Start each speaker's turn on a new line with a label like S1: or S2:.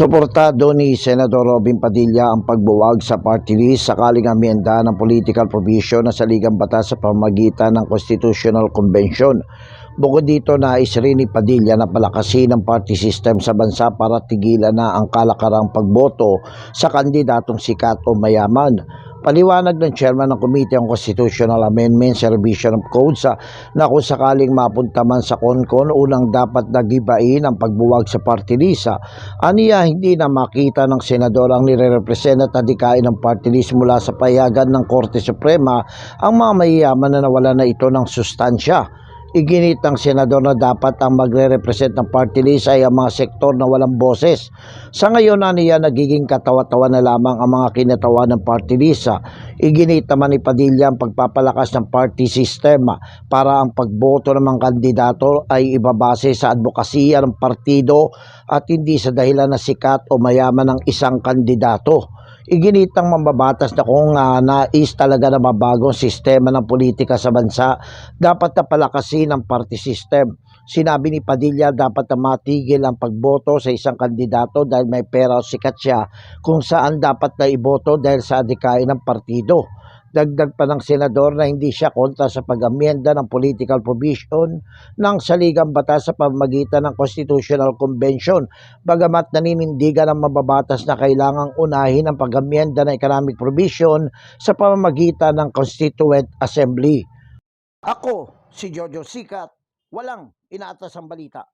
S1: Suportado ni Senador Robin Padilla ang pagbuwag sa party list sakaling amyenda ng political provision na sa Ligang Batas sa pamagitan ng Constitutional Convention. Bukod dito, nais rin ni Padilla na palakasin ang party system sa bansa para tigilan na ang kalakarang pagboto sa kandidatong sikat o mayaman. Paliwanag ng chairman ng Committee on Constitutional Amendments and Revision of Codes sa na kung sakaling mapunta man sa CONCON, unang dapat nagibain ang pagbuwag sa party list. Aniya hindi na makita ng senador ang nire-represent at adikain ng party list mula sa payagan ng Korte Suprema ang mga mayayaman na nawala na ito ng sustansya. Iginit ng senador na dapat ang magre-represent ng party list ay ang mga sektor na walang boses. Sa ngayon na niya nagiging katawa-tawa na lamang ang mga kinatawa ng party list. Iginit naman ni Padilla ang pagpapalakas ng party system para ang pagboto ng mga kandidato ay ibabase sa advokasya ng partido at hindi sa dahilan na sikat o mayaman ng isang kandidato. Iginitang mambabatas na kung uh, nais talaga na mabagong sistema ng politika sa bansa, dapat na palakasin ang party system. Sinabi ni Padilla dapat na matigil ang pagboto sa isang kandidato dahil may pera o sikat siya kung saan dapat na iboto dahil sa adikain ng partido. Dagdag pa ng senador na hindi siya kontra sa pag-amyenda ng political provision ng saligang batas sa pamagitan ng Constitutional Convention. Bagamat naninindigan ng mababatas na kailangang unahin ang pag-amyenda ng economic provision sa pamamagitan ng Constituent Assembly. Ako, si Jojo Sikat, walang inaatas ang balita.